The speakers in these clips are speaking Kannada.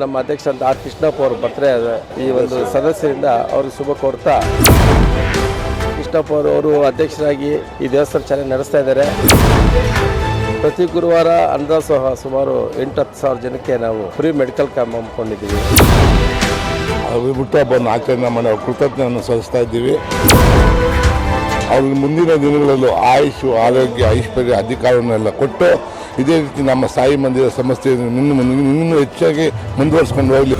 ನಮ್ಮ ಅಧ್ಯಕ್ಷ ಅಂತ ಆರ್ ಕೃಷ್ಣಪ್ಪ ಅವರು ಬರ್ತಾರೆ ಈ ಒಂದು ಸದಸ್ಯರಿಂದ ಅವ್ರಿಗೆ ಶುಭ ಕೋರ್ತಾ. ಕೃಷ್ಣಪ್ಪ ಅವರು ಅಧ್ಯಕ್ಷರಾಗಿ ಈ ದೇವಸ್ಥಾನ ಚೆನ್ನಾಗಿ ನಡೆಸ್ತಾ ಇದ್ದಾರೆ. ಪ್ರತಿ ಗುರುವಾರ ಅನ್ನದಾಸೋಹ ಸುಮಾರು ಎಂಟು ಹತ್ತು ಸಾವಿರ ಜನಕ್ಕೆ ನಾವು ಫ್ರೀ ಮೆಡಿಕಲ್ ಕ್ಯಾಂಪ್ ಹಮ್ಮಿಕೊಂಡಿದ್ದೀವಿ. ಅವ್ರಿಗೆ ಹುಟ್ಟುಹಬ್ಬವನ್ನು ಆಚರಣೆ ಮಾಡಿ ಅವ್ರ ಕೃತಜ್ಞತೆಯನ್ನು ಸಲ್ಲಿಸ್ತಾ ಇದ್ದೀವಿ. ಅವ್ರಿಗೆ ಮುಂದಿನ ದಿನಗಳಲ್ಲೂ ಆಯುಷು, ಆರೋಗ್ಯ, ಐಶ್ವರ್ಯ ಅಧಿಕಾರವನ್ನೆಲ್ಲ ಕೊಟ್ಟು ಇದೇ ರೀತಿ ನಮ್ಮ ಸಾಯಿ ಮಂದಿರ ಸಮಸ್ಯೆ ಇನ್ನು ಇನ್ನೂ ಹೆಚ್ಚಾಗಿ ಮುಂದುವರಿಸ್ಕೊಂಡು ಹೋಗಲಿ.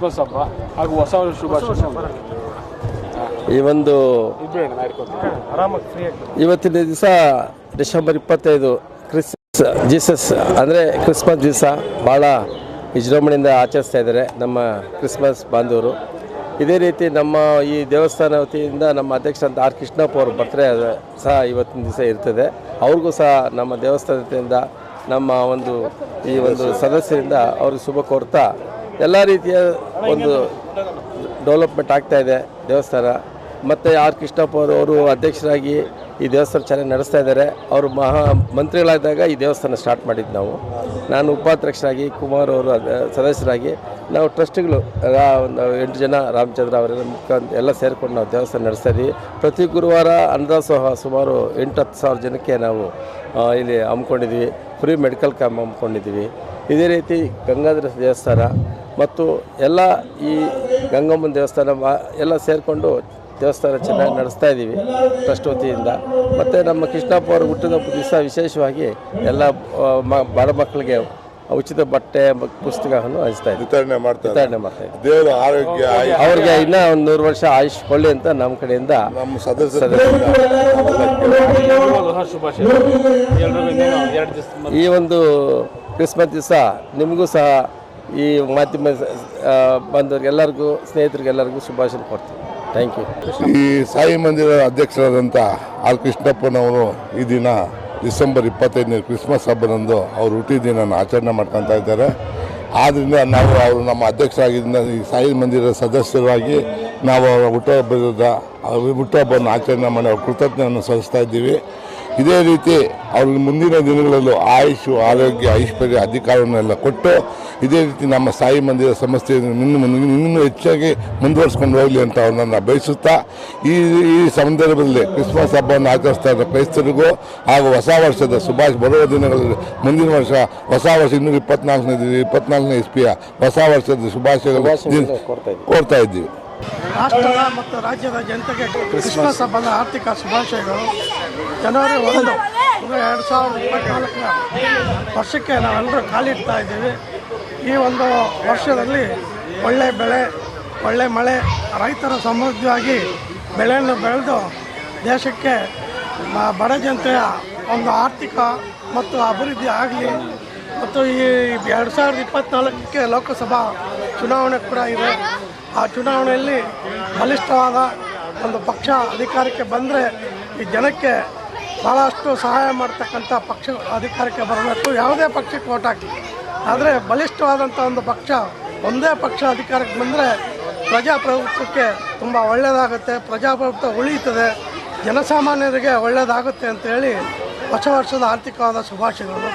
ಕ್ರಿಸ್ಮಸ್ ಹಬ್ಬ ಹಾಗೂ ಹೊಸ ವರ್ಷ ಶುಭಾಶಯ. ಈ ಒಂದು ಇವತ್ತಿನ ದಿವಸ ಡಿಸೆಂಬರ್ ಇಪ್ಪತ್ತೈದು ಕ್ರಿಸ್ಮಸ್ ಜೀಸಸ್ ಅಂದರೆ ಕ್ರಿಸ್ಮಸ್ ದಿವಸ ಭಾಳ ವಿಜೃಂಭಣೆಯಿಂದ ಆಚರಿಸ್ತಾ ಇದ್ದಾರೆ ನಮ್ಮ ಕ್ರಿಸ್ಮಸ್ ಬಾಂಧವರು. ಇದೇ ರೀತಿ ನಮ್ಮ ಈ ದೇವಸ್ಥಾನ ವತಿಯಿಂದ ನಮ್ಮ ಅಧ್ಯಕ್ಷ ಅಂತ ಆರ್ ಕೃಷ್ಣಪ್ಪ ಅವರು ಬರ್ತ್ಡೇ ಸಹ ಇವತ್ತಿನ ದಿವಸ ಇರ್ತದೆ. ಅವ್ರಿಗೂ ಸಹ ನಮ್ಮ ದೇವಸ್ಥಾನದಿಂದ ನಮ್ಮ ಒಂದು ಈ ಒಂದು ಸದಸ್ಯರಿಂದ ಅವ್ರಿಗೆ ಶುಭ ಕೋರ್ತಾ ಎಲ್ಲ ರೀತಿಯ ಒಂದು ಡೆವಲಪ್ಮೆಂಟ್ ಆಗ್ತಾ ಇದೆ ದೇವಸ್ಥಾನ. ಮತ್ತು ಆರ್ ಕೃಷ್ಣಪ್ಪ ಅವರು ಅಧ್ಯಕ್ಷರಾಗಿ ಈ ದೇವಸ್ಥಾನ ಚೆನ್ನಾಗಿ ನಡೆಸ್ತಾ ಇದ್ದಾರೆ. ಅವರು ಮಹಾ ಮಂತ್ರಿಗಳಾದಾಗ ಈ ದೇವಸ್ಥಾನ ಸ್ಟಾರ್ಟ್ ಮಾಡಿದ್ದು ನಾವು. ನಾನು ಉಪಾಧ್ಯಕ್ಷರಾಗಿ, ಕುಮಾರ್ ಅವರು ಸದಸ್ಯರಾಗಿ, ನಾವು ಟ್ರಸ್ಟ್ಗಳು ಒಂದು ಎಂಟು ಜನ ರಾಮಚಂದ್ರ ಅವರೆಲ್ಲ ಮುಖ್ಯ ಎಲ್ಲ ಸೇರಿಕೊಂಡು ನಾವು ದೇವಸ್ಥಾನ ನಡೆಸ್ತಾ ಪ್ರತಿ ಗುರುವಾರ ಅನ್ನದಾಸೋಹ ಸುಮಾರು ಎಂಟು ಹತ್ತು ಸಾವಿರ ಜನಕ್ಕೆ ನಾವು ಇಲ್ಲಿ ಹಮ್ಮಿಕೊಂಡಿದ್ವಿ ಫ್ರೀ ಮೆಡಿಕಲ್ ಕ್ಯಾಂಪ್ ಹಮ್ಮಿಕೊಂಡಿದ್ದೀವಿ. ಇದೇ ರೀತಿ ಗಂಗಾಧರ ದೇವಸ್ಥಾನ ಮತ್ತು ಎಲ್ಲ ಈ ಗಂಗಮ್ಮನ ದೇವಸ್ಥಾನ ಮಾ- ಎಲ್ಲ ಸೇರಿಕೊಂಡು ದೇವಸ್ಥಾನ ಚೆನ್ನಾಗಿ ನಡೆಸ್ತಾ ಇದ್ದೀವಿ ಟ್ರಸ್ಟ್ ವತಿಯಿಂದ. ಮತ್ತು ನಮ್ಮ ಕೃಷ್ಣಪ್ಪ ಅವರು ಹುಟ್ಟಿದ ದಿವಸ ವಿಶೇಷವಾಗಿ ಎಲ್ಲ ಬಡ ಮಕ್ಕಳಿಗೆ ಉಚಿತ ಬಟ್ಟೆ ಪುಸ್ತಕವನ್ನು ಹಂಚ್ತಾ ಇದ್ದೀವಿ. ವಿತರಣೆ ಮಾಡ್ತಾರೆ ವಿತರಣೆ ಮಾಡ್ತಾ ಇದ್ದೀವಿ. ದೇವರ ಆರೋಗ್ಯ ಅವ್ರಿಗೆ ಇನ್ನೂ ಒಂದು ನೂರು ವರ್ಷ ಆಯುಷ್ ಕೊಳ್ಳಿ ಅಂತ ನಮ್ಮ ಕಡೆಯಿಂದ ನಮ್ಮ ಸದಸ್ಯರ ಈ ಒಂದು ಕ್ರಿಸ್ಮಸ್ ದಿವಸ ನಿಮಗೂ ಸಹ ಈ ಮಾಧ್ಯಮ ಬಂದವ್ರಿಗೆಲ್ಲರಿಗೂ, ಸ್ನೇಹಿತರಿಗೆಲ್ಲರಿಗೂ ಶುಭಾಶಯ ಕೊಡ್ತೀನಿ ಥ್ಯಾಂಕ್ ಯು ಈ ಸಾಯಿ ಮಂದಿರ ಅಧ್ಯಕ್ಷರಾದಂಥ ಆರ್ ಕೃಷ್ಣಪ್ಪನವರು ಈ ದಿನ ಡಿಸೆಂಬರ್ ಇಪ್ಪತ್ತೈದನೇ ಕ್ರಿಸ್ಮಸ್ ಹಬ್ಬದಂದು ಅವರು ಹುಟ್ಟಿದ ದಿನ ಆಚರಣೆ ಮಾಡ್ಕೊತಾ ಇದ್ದಾರೆ. ಆದ್ದರಿಂದ ನಾವು ಅವರು ನಮ್ಮ ಅಧ್ಯಕ್ಷರಾಗಿದ್ದ ಈ ಸಾಯಿ ಮಂದಿರ ಸದಸ್ಯರಾಗಿ ನಾವು ಅವರ ಹುಟ್ಟುಹಬ್ಬದ, ಹುಟ್ಟುಹಬ್ಬವನ್ನು ಆಚರಣೆ ಮಾಡಿ ಅವ್ರ ಕೃತಜ್ಞತೆಯನ್ನು ಸಲ್ಲಿಸ್ತಾ ಇದ್ದೀವಿ. ಇದೇ ರೀತಿ ಅವ್ರಿಗೆ ಮುಂದಿನ ದಿನಗಳಲ್ಲೂ ಆಯುಷು ಆರೋಗ್ಯ ಐಶ್ವರ್ಯ ಅಧಿಕಾರವನ್ನೆಲ್ಲ ಕೊಟ್ಟು ಇದೇ ರೀತಿ ನಮ್ಮ ಸಾಯಿ ಮಂದಿರ ಸಂಸ್ಥೆಯನ್ನು ಇನ್ನು ಇನ್ನೂ ಹೆಚ್ಚಾಗಿ ಮುಂದುವರಿಸ್ಕೊಂಡು ಹೋಗಲಿ ಅಂತ ಅವ್ರನ್ನ ಬಯಸುತ್ತಾ ಈ ಈ ಸಂದರ್ಭದಲ್ಲಿ ಕ್ರಿಸ್ಮಸ್ ಹಬ್ಬವನ್ನು ಆಚರಿಸ್ತಾ ಇದ್ದ ಕ್ರೈಸ್ತರಿಗೂ ಹಾಗೂ ಹೊಸ ವರ್ಷದ ಸುಭಾಷ್ ಬರುವ ದಿನಗಳಲ್ಲಿ ಮುಂದಿನ ವರ್ಷ ಹೊಸ ವರ್ಷ ಇನ್ನೂರ ಇಪ್ಪತ್ನಾಲ್ಕನೇ ಇಪ್ಪತ್ನಾಲ್ಕನೇ ಇಸ್ಪಿಯ ಹೊಸ ವರ್ಷದ ಶುಭಾಶಯಗಳು ಕೋರ್ತಾ ಇದ್ದೀವಿ. ರಾಷ್ಟ್ರದ ಮತ್ತು ರಾಜ್ಯದ ಜನತೆಗೆ ಕ್ರಿಸ್ಮಸ್ ಹಬ್ಬದ ಆರ್ಥಿಕ ಶುಭಾಶಯಗಳು. ಜನವರಿ ಒಂದು ಎರಡು ಸಾವಿರದ ಇಪ್ಪತ್ನಾಲ್ಕರ ವರ್ಷಕ್ಕೆ ನಾವೆಲ್ಲರೂ ಕಾಲಿಡ್ತಾ ಇದ್ದೀವಿ. ಈ ಒಂದು ವರ್ಷದಲ್ಲಿ ಒಳ್ಳೆ ಬೆಳೆ, ಒಳ್ಳೆ ಮಳೆ, ರೈತರ ಸಮೃದ್ಧಿಯಾಗಿ ಬೆಳೆಯನ್ನು ಬೆಳೆದು ದೇಶಕ್ಕೆ ಬಡ ಜನತೆಯ ಒಂದು ಆರ್ಥಿಕ ಮತ್ತು ಅಭಿವೃದ್ಧಿ ಆಗಲಿ. ಮತ್ತು ಈ ಎರಡು ಸಾವಿರದ ಇಪ್ಪತ್ನಾಲ್ಕಕ್ಕೆ ಲೋಕಸಭಾ ಚುನಾವಣೆ ಕೂಡ ಇದೆ. ಆ ಚುನಾವಣೆಯಲ್ಲಿ ಬಲಿಷ್ಠವಾದ ಒಂದು ಪಕ್ಷ ಅಧಿಕಾರಕ್ಕೆ ಬಂದರೆ ಈ ಜನಕ್ಕೆ ಭಾಳಷ್ಟು ಸಹಾಯ ಮಾಡ್ತಕ್ಕಂಥ ಪಕ್ಷ ಅಧಿಕಾರಕ್ಕೆ ಬರಬೇಕು ಯಾವುದೇ ಪಕ್ಷಕ್ಕೆ ಓಟ್ ಆದರೆ ಬಲಿಷ್ಠವಾದಂಥ ಒಂದು ಪಕ್ಷ ಒಂದೇ ಪಕ್ಷ ಅಧಿಕಾರಕ್ಕೆ ಬಂದರೆ ಪ್ರಜಾಪ್ರಭುತ್ವಕ್ಕೆ ತುಂಬ ಒಳ್ಳೆಯದಾಗುತ್ತೆ ಪ್ರಜಾಪ್ರಭುತ್ವ ಉಳಿಯುತ್ತದೆ, ಜನಸಾಮಾನ್ಯರಿಗೆ ಒಳ್ಳೆಯದಾಗುತ್ತೆ ಅಂತೇಳಿ ಹೊಸ ವರ್ಷದ ಆರ್ಥಿಕವಾದ ಶುಭಾಶಯಗಳು.